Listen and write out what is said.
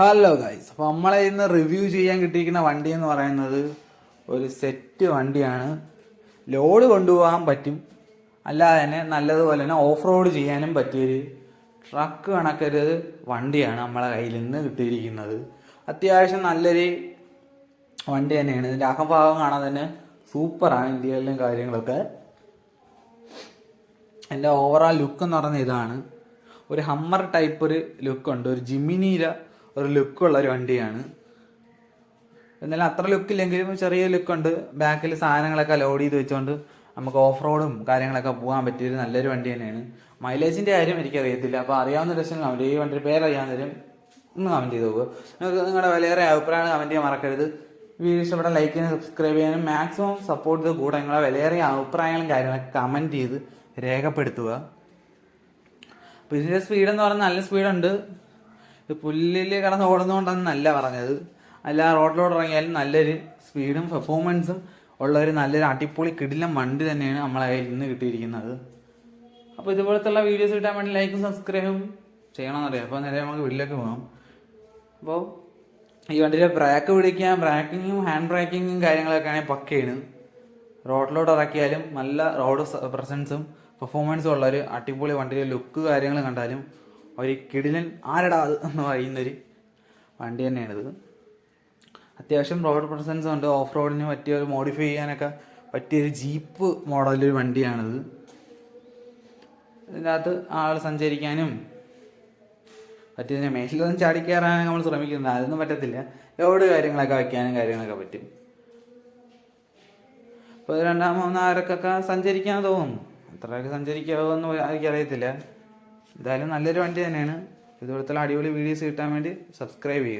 Hello guys അപ്പോൾ നമ്മളെ ഇന്ന് റിവ്യൂ ചെയ്യാൻ കിട്ടിയിരിക്കുന്ന വണ്ടി എന്ന് പറയുന്നത് ഒരു സെറ്റ് വണ്ടിയാണ്. ലോഡ് കൊണ്ടുപോകാൻ പറ്റും. അല്ലാതെ തന്നെ നല്ലതുപോലെ തന്നെ ഓഫ് റോഡ് ചെയ്യാനും പറ്റിയൊരു ട്രക്ക് കണക്കൊരു വണ്ടിയാണ് നമ്മളെ കയ്യിൽ നിന്ന് കിട്ടിയിരിക്കുന്നത്. അത്യാവശ്യം നല്ലൊരു വണ്ടി തന്നെയാണ്. ഇതിന്റെ അകഭാഗം കാണാൻ തന്നെ സൂപ്പറാണ് ഇന്ത്യയിലും കാര്യങ്ങളൊക്കെ. എന്റെ ഓവറോൾ ലുക്ക് എന്ന് പറയുന്നത് ഇതാണ്. ഒരു ഹമ്മർ ടൈപ്പ് ഒരു ലുക്കുണ്ട് ഒരു ജിമിനിയിലെ ഒരു ലുക്കുള്ള ഒരു വണ്ടിയാണ്. എന്നാലും അത്ര ലുക്കില്ലെങ്കിലും ചെറിയ ലുക്കുണ്ട്. ബാക്കിൽ സാധനങ്ങളൊക്കെ ലോഡ് ചെയ്ത് വെച്ചുകൊണ്ട് നമുക്ക് ഓഫ് റോഡും കാര്യങ്ങളൊക്കെ പോകാൻ പറ്റിയൊരു നല്ലൊരു വണ്ടി തന്നെയാണ്. മൈലേജിന്റെ കാര്യം എനിക്കറിയത്തില്ല. അപ്പോൾ അറിയാവുന്ന ലക്ഷം കമന്റ് ഈ വണ്ടിയുടെ പേര് ഒന്ന് കമന്റ് ചെയ്ത് പോകുക നിങ്ങൾക്ക് നിങ്ങളുടെ വിലയേറെ അഭിപ്രായങ്ങൾ കമന്റ് ചെയ്യാൻ മറക്കരുത്. വീഡിയോ ഇഷ്ടപ്പെട്ട ലൈക്ക് ചെയ്യാനും സബ്സ്ക്രൈബ് ചെയ്യാനും മാക്സിമം സപ്പോർട്ട് ചെയ്ത് കൂടെ നിങ്ങളുടെ വിലയേറിയ അഭിപ്രായങ്ങളും കാര്യങ്ങളൊക്കെ കമന്റ് ചെയ്ത് രേഖപ്പെടുത്തുക. അപ്പോൾ ഇതിന്റെ സ്പീഡെന്ന് പറഞ്ഞാൽ നല്ല സ്പീഡുണ്ട് ഇത് പുല്ലിൽ കിടന്ന് ഓടുന്നതുകൊണ്ടെന്നല്ല പറഞ്ഞത്. അല്ല റോഡിലോട്ട് ഇറങ്ങിയാലും നല്ലൊരു സ്പീഡും പെർഫോമൻസും ഉള്ള ഒരു നല്ലൊരു അടിപൊളി കിടിലം വണ്ടി തന്നെയാണ് നമ്മളെ കയ്യിൽ നിന്ന് കിട്ടിയിരിക്കുന്നത്. അപ്പോൾ ഇതുപോലത്തുള്ള വീഡിയോസ് കിട്ടാൻ വേണ്ടി ലൈക്കും സബ്സ്ക്രൈബും ചെയ്യണമെന്നറിയാം അപ്പോൾ നേരെ നമുക്ക് വീട്ടിലേക്ക് പോകാം. അപ്പോൾ ഈ വണ്ടിയിലെ ബ്രേക്ക് പിടിക്കാൻ ബ്രേക്കിങ്ങും ഹാൻഡ് ബ്രേക്കിങ്ങും കാര്യങ്ങളൊക്കെ ആണെങ്കിൽ പക്കയാണ്. റോഡിലോട്ട് ഇറക്കിയാലും നല്ല റോഡ് പ്രസൻസും പെർഫോമൻസും ഉള്ളൊരു അടിപൊളി വണ്ടിയിലെ ലുക്ക് കാര്യങ്ങൾ കണ്ടാലും ഒരു കിടിലൻ ആരടാ അത് എന്ന് പറയുന്നൊരു വണ്ടി തന്നെയാണിത്. അത്യാവശ്യം റോഡ് പ്രസൻസ് ഉണ്ട്. ഓഫ് റോഡിന് പറ്റിയ ഒരു മോഡിഫൈ ചെയ്യാനൊക്കെ പറ്റിയൊരു ജീപ്പ് മോഡലൊരു വണ്ടിയാണിത്. ഇതിനകത്ത് ആൾ സഞ്ചരിക്കാനും പറ്റിയതിനെ മേശിലൊന്നും ചാടിക്കയറാൻ നമ്മൾ ശ്രമിക്കുന്നത് അതൊന്നും പറ്റത്തില്ല. ലോഡ് കാര്യങ്ങളൊക്കെ വയ്ക്കാനും കാര്യങ്ങളൊക്കെ പറ്റും. ഇപ്പോൾ രണ്ടാം മൂന്നാരക്കൊക്കെ സഞ്ചരിക്കാൻ തോന്നും അത്രയൊക്കെ സഞ്ചരിക്കാവോ എന്ന് എനിക്കറിയത്തില്ല എന്തായാലും നല്ലൊരു വണ്ടി തന്നെയാണ്. ഇതുപോലത്തെ അടിപൊളി വീഡിയോസ് കിട്ടാൻ വേണ്ടി സബ്സ്ക്രൈബ് ചെയ്യുക.